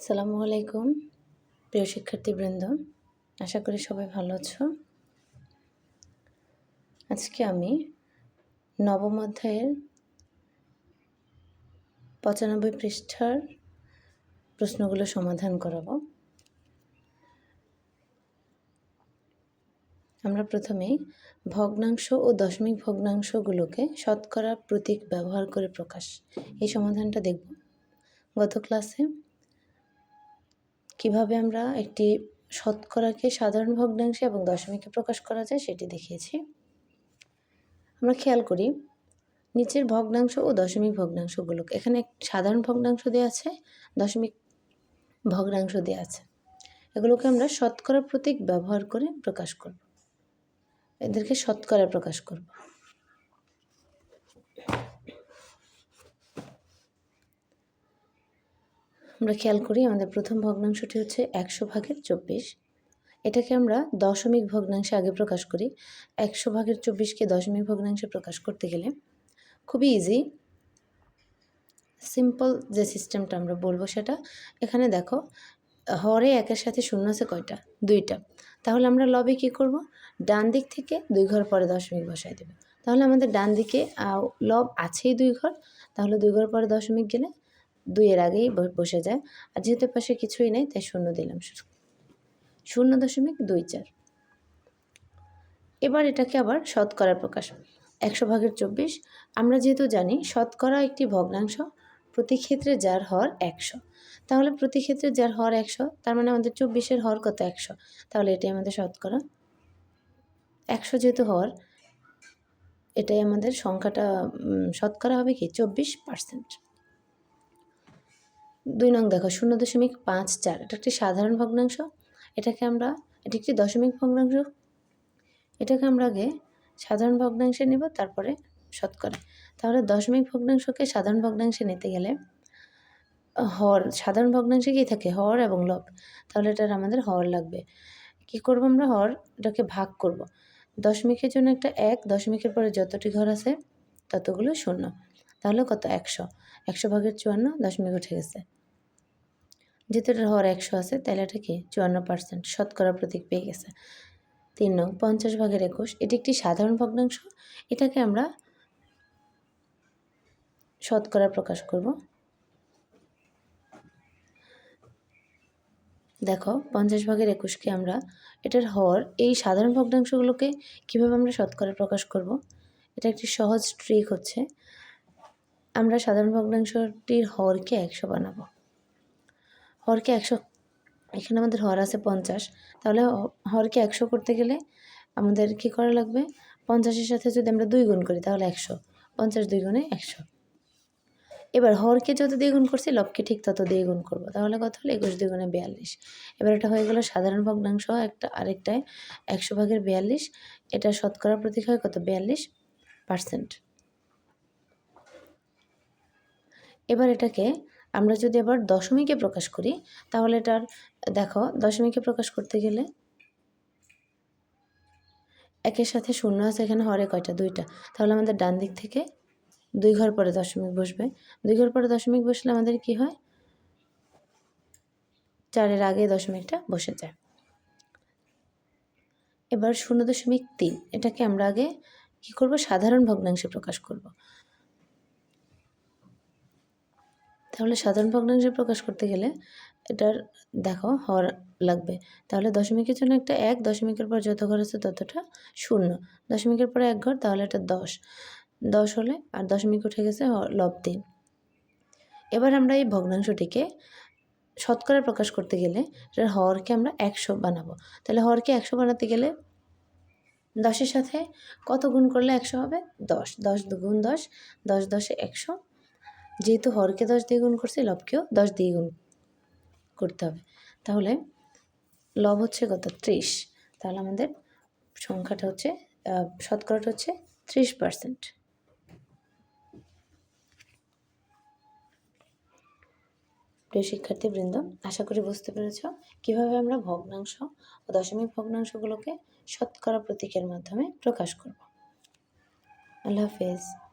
আসসালামু আলাইকুম, প্রিয় শিক্ষার্থীবৃন্দ। আশা করি সবাই ভালো আছো। আজকে আমি নবম অধ্যায়ের পঁচানব্বই পৃষ্ঠার প্রশ্নগুলো সমাধান করাবো। আমরা প্রথমেই ভগ্নাংশ ও দশমিক ভগ্নাংশগুলোকে শতকরা প্রতীক ব্যবহার করে প্রকাশ। এই সমাধানটা দেখব। গত ক্লাসে কীভাবে আমরা একটি শতকরাকে সাধারণ ভগ্নাংশে এবং দশমিকে প্রকাশ করা যায় সেটি দেখিয়েছি। আমরা খেয়াল করি, নিচের ভগ্নাংশ ও দশমিক ভগ্নাংশগুলোকে, এখানে সাধারণ ভগ্নাংশ দেওয়া আছে, দশমিক ভগ্নাংশ দেওয়া আছে। এগুলোকে আমরা শতকরা প্রতীক ব্যবহার করে প্রকাশ করব। এদেরকে শতকরা প্রকাশ করব। আমরা খেয়াল করি, আমাদের প্রথম ভগ্নাংশটি হচ্ছে একশো ভাগের চব্বিশ। এটাকে আমরা দশমিক ভগ্নাংশে আগে প্রকাশ করি। একশো ভাগের চব্বিশকে দশমিক ভগ্নাংশে প্রকাশ করতে গেলে খুবই ইজি সিম্পল যে সিস্টেমটা আমরা বলব সেটা, এখানে দেখো, হরে একের সাথে শূন্য আছে কয়টা? দুইটা। তাহলে আমরা লবে কি করব? ডান দিক থেকে দুই ঘর পরে দশমিক বসাই দেবে। তাহলে আমাদের ডান দিকে লব আছেই দুই ঘর, তাহলে দুই ঘর পরে দশমিক গেলে দুইয়ের আগেই বসে যায়। আর যেহেতু পাশে কিছুই নেই, তাই শূন্য দিলাম শূন্য দশমিক দুই চার। এবার এটাকে আবার শতকরা প্রকাশ। একশো ভাগের চব্বিশ। আমরা যেহেতু জানি, শতকরা একটি ভগ্নাংশ প্রতি ক্ষেত্রে যার হর একশো। তাহলে প্রতি ক্ষেত্রে যার হর একশো, তার মানে আমাদের চব্বিশের হর কত একশো? তাহলে এটাই আমাদের শতকরা। একশো যেহেতু হর, এটাই আমাদের সংখ্যাটা শতকরা হবে কি? চব্বিশ পার্সেন্ট। দুই নং দেখো, শূন্য দশমিক পাঁচ চার। এটা একটি সাধারণ ভগ্নাংশ। এটাকে আমরা, এটি একটি দশমিক ভগ্নাংশ। এটাকে আমরা আগে সাধারণ ভগ্নাংশে নেব, তারপরে শতকরা। তাহলে দশমিক ভগ্নাংশকে সাধারণ ভগ্নাংশে নিতে গেলে, হর, সাধারণ ভগ্নাংশে কী থাকে? হর এবং লব। তাহলে এটার আমাদের হর লাগবে। কি করব আমরা? হর, এটাকে ভাগ করব। দশমিকের জন্য একটা এক, দশমিকের পরে যতটি ঘর আছে, ততগুলো শূন্য। তাহলে কত? একশো। একশো ভাগের চুয়ান্ন, দশমিক উঠে গেছে। যেহেতু এটার হর একশো আছে, তাহলে এটা কি? চুয়ান্ন পার্সেন্ট শতকরা প্রতীক পেয়ে গেছে। তিন নং, পঞ্চাশ ভাগের একুশ, এটি একটি সাধারণ ভগ্নাংশ। এটাকে আমরা শতকরা প্রকাশ করব। দেখো, পঞ্চাশ ভাগের একুশকে আমরা এটার হর এই সাধারণ ভগ্নাংশগুলোকে কীভাবে আমরা শতকরা প্রকাশ করব? এটা একটি সহজ ট্রিক হচ্ছে। আমরা সাধারণ ভগ্নাংশটির হরকে একশো বানাবো। হরকে একশো, এখানে আমাদের হর আছে পঞ্চাশ। তাহলে হরকে একশো করতে গেলে আমাদের কী করা লাগবে? পঞ্চাশের সাথে যদি আমরা দুই গুণ করি, তাহলে একশো। পঞ্চাশ দুই গুণে একশো। এবার হরকে যত দিয়ে গুণ করছি, লবকে ঠিক তত দিয়ে গুণ করব। তাহলে কত হলো? একুশ দুই গুণে বিয়াল্লিশ। এবার এটা হয়ে গেল সাধারণ ভগ্নাংশ, একটা আরেকটায় একশো ভাগের বিয়াল্লিশ। এটা শতকরা প্রতীক হয় কত? বিয়াল্লিশ পার্সেন্ট। এবার এটাকে আমরা যদি আবার দশমিকে প্রকাশ করি, তাহলে এটার, দেখো, দশমিকে প্রকাশ করতে গেলে একের সাথে শূন্য আছে, এখানে হরে কয়টা? দুইটা। তাহলে আমাদের ডান দিক থেকে দুই ঘর পরে দশমিক বসবে। দুই ঘর পরে দশমিক বসলে আমাদের কি হয়? চারের আগে দশমিকটা বসে যায়। এবার শূন্য দশমিক তিন, এটাকে আমরা আগে কি করব? সাধারণ ভগ্নাংশে প্রকাশ করব। তাহলে সাধারণ ভগ্নাংশে প্রকাশ করতে গেলে এটার, দেখো হর লাগবে। তাহলে দশমিকের জন্য একটা এক, দশমিকের পর যত ঘর আছে ততটা শূন্য। দশমিকের পরে এক ঘর, তাহলে এটা দশ। দশ হলে, আর দশমিক উঠে গেছে লব তিন। এবার আমরা এই ভগ্নাংশটিকে শতকরা প্রকাশ করতে গেলে এটার হরকে আমরা একশো বানাবো। তাহলে হরকে একশো বানাতে গেলে দশের সাথে কত গুণ করলে একশো হবে? দশ। দশ দুগুণ দশ দশ দশে একশো। যেহেতু হরকে দশ দিয়ে গুণ করছি, লবকেও দশ দিয়ে গুণ করতে হবে। তাহলে লব হচ্ছে কত? ত্রিশ। তাহলে আমাদের সংখ্যাটা হচ্ছে শতকরাটা হচ্ছে ত্রিশ পার্সেন্ট। প্রিয় শিক্ষার্থীবৃন্দ, আশা করি বুঝতে পেরেছ কীভাবে আমরা ভগ্নাংশ ও দশমিক ভগ্নাংশগুলোকে শতকরা প্রতীকের মাধ্যমে প্রকাশ করব। আল্লাহ হাফেজ।